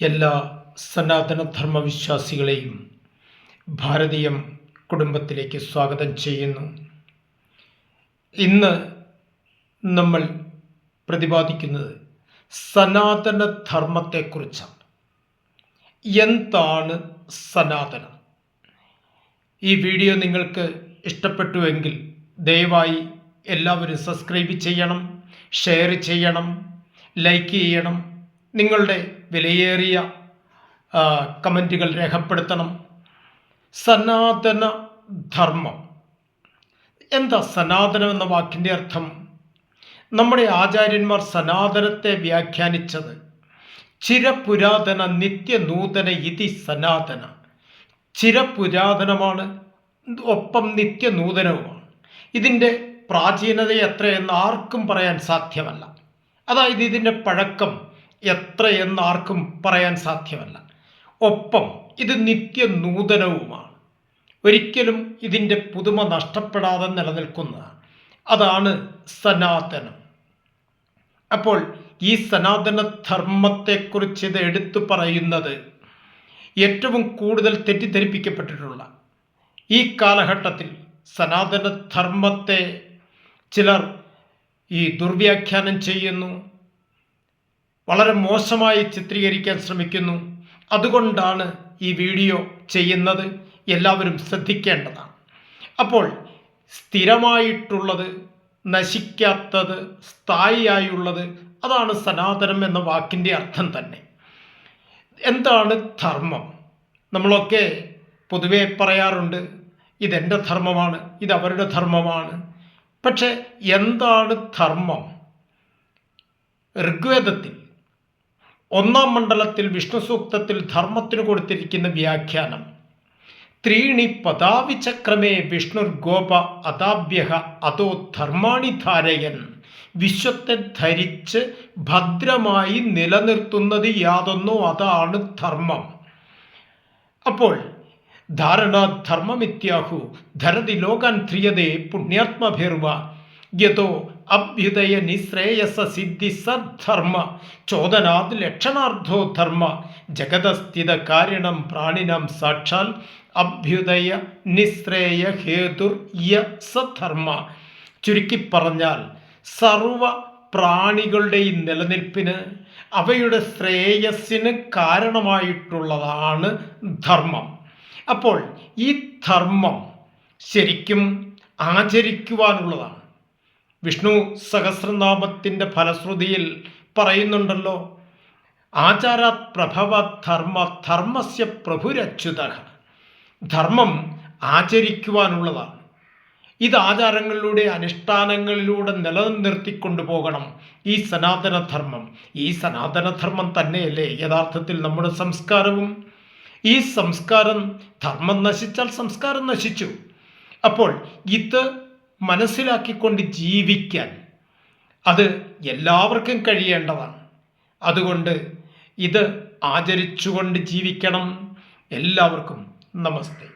എല്ലാ സനാതനധർമ്മ വിശ്വാസികളെയും ഭാരതീയം കുടുംബത്തിലേക്ക് സ്വാഗതം ചെയ്യുന്നു. ഇന്ന് നമ്മൾ പ്രതിപാദിക്കുന്നത് സനാതനധർമ്മത്തെക്കുറിച്ചാണ് എന്താണ് സനാതനം? ഈ വീഡിയോ നിങ്ങൾക്ക് ഇഷ്ടപ്പെട്ടുവെങ്കിൽ ദയവായി എല്ലാവരും സബ്സ്ക്രൈബ് ചെയ്യണം ഷെയർ ചെയ്യണം ലൈക്ക് ചെയ്യണം നിങ്ങളുടെ വിലയേറിയ കമന്റുകൾ രേഖപ്പെടുത്തണം. സനാതന ധർമ്മം. എന്താ സനാതനം എന്ന വാക്കിന്റെ അർത്ഥം? നമ്മുടെ ആചാര്യന്മാർ സനാതനത്തെ വ്യാഖ്യാനിച്ചത്. ചിരപുരാതന നിത്യനൂതന ഇതി സനാതന. ചിരപുരാതനമാണ് ഒപ്പം നിത്യനൂതനവുമാണ്. ഇതിന്റെ പ്രാചീനത എത്രയെന്ന് ആർക്കും പറയാൻ സാധ്യമല്ല. അതായത് ഇതിന്റെ പഴക്കം എത്രയെന്ന് ആർക്കും പറയാൻ സാധ്യമല്ല. ഒപ്പം ഇത് നിത്യ നൂതനവുമാണ് ഒരിക്കലും ഇതിന്റെ പുതുമ നഷ്ടപ്പെടാതെ നിലനിൽക്കുന്നതാണ്. അതാണ് സനാതനം. അപ്പോൾ ഈ സനാതന ധർമ്മത്തെക്കുറിച്ച് ഇത് എടുത്തു പറയുന്നത് ഏറ്റവും കൂടുതൽ തെറ്റിദ്ധരിപ്പിക്കപ്പെട്ടിട്ടുള്ള ഈ കാലഘട്ടത്തിൽ സനാതന ധർമ്മത്തെ ചിലർ ഈ ദുർവ്യാഖ്യാനം ചെയ്യുന്നു വളരെ മോശമായി ചിത്രീകരിക്കാൻ ശ്രമിക്കുന്നു. അതുകൊണ്ടാണ് ഈ വീഡിയോ ചെയ്യുന്നത്. എല്ലാവരും ശ്രദ്ധിക്കേണ്ടതാണ്. അപ്പോൾ സ്ഥിരമായിട്ടുള്ളത് നശിക്കാത്തത് സ്ഥായിയായുള്ളത് അതാണ് സനാതനം എന്ന വാക്കിന്റെ അർത്ഥം തന്നെ. എന്താണ് ധർമ്മം? നമ്മളൊക്കെ പൊതുവെ പറയാറുണ്ട് ഇതെന്റെ ധർമ്മമാണ് ഇത് അവരുടെ ധർമ്മമാണ്. പക്ഷെ എന്താണ് ധർമ്മം? ഋഗ്വേദത്തിൽ ഒന്നാം മണ്ഡലത്തിൽ വിഷ്ണു സൂക്തത്തിൽ ധർമ്മത്തിന് കൊടുത്തിരിക്കുന്ന വ്യാഖ്യാനം. ത്രീണി പദാവിചക്രമേ വിഷ്ണുർഗോപ അതാഭ്യഹ അതോ ധർമാണി ധാരയൻ. വിശ്വത്തെ ധരിച്ച് ഭദ്രമായി നിലനിർത്തുന്നത് യാതൊന്നോ അതാണ് ധർമ്മം. അപ്പോൾ ധാരണ ധാരണാധർമ്മമിത്യാഹു ധരതി ലോകാൻ ധ്രിയതേ പുണ്യാത്മഭിർവ യതോ അഭ്യുദയ നിശ്രേയസ സിദ്ധി സദ്ധർമ്മ ചോദനാത് ലക്ഷണാർത്ഥോ ധർമ്മ ജഗതസ്ഥിത കാരണം പ്രാണിനം സാക്ഷാൽ അഭ്യുദയ നിശ്രേയ ഹേതുർ യ സധർമ്മ ചുരുക്കി പറഞ്ഞാൽ സർവ പ്രാണികളുടെയും നിലനിൽപ്പിന് അവയുടെ ശ്രേയസ്സിന് കാരണമായിട്ടുള്ളതാണ് ധർമ്മം. അപ്പോൾ ഈ ധർമ്മം ശരിക്കും ആചരിക്കുവാനുള്ളതാണ്. വിഷ്ണു സഹസ്രനാമത്തിന്റെ ഫലശ്രുതിയിൽ പറയുന്നുണ്ടല്ലോ ആചാരാത് പ്രഭവ ധർമ്മ ധർമ്മസ്യ പ്രഭുരച്യുത. ധർമ്മം ആചരിക്കുവാനുള്ളതാണ്. ഇത് ആചാരങ്ങളിലൂടെ അനുഷ്ഠാനങ്ങളിലൂടെ നിലനിർത്തിക്കൊണ്ടു പോകണം ഈ സനാതനധർമ്മം ഈ സനാതനധർമ്മം തന്നെയല്ലേ യഥാർത്ഥത്തിൽ നമ്മുടെ സംസ്കാരവും? ഈ സംസ്കാരം ധർമ്മം നശിച്ചാൽ സംസ്കാരം നശിച്ചു. അപ്പോൾ ഇത് മനസ്സിലാക്കിക്കൊണ്ട് ജീവിക്കാൻ അത് എല്ലാവർക്കും കഴിയേണ്ടതാണ്. അതുകൊണ്ട് ഇത് ആചരിച്ചുകൊണ്ട് ജീവിക്കണം. എല്ലാവർക്കും നമസ്തേ.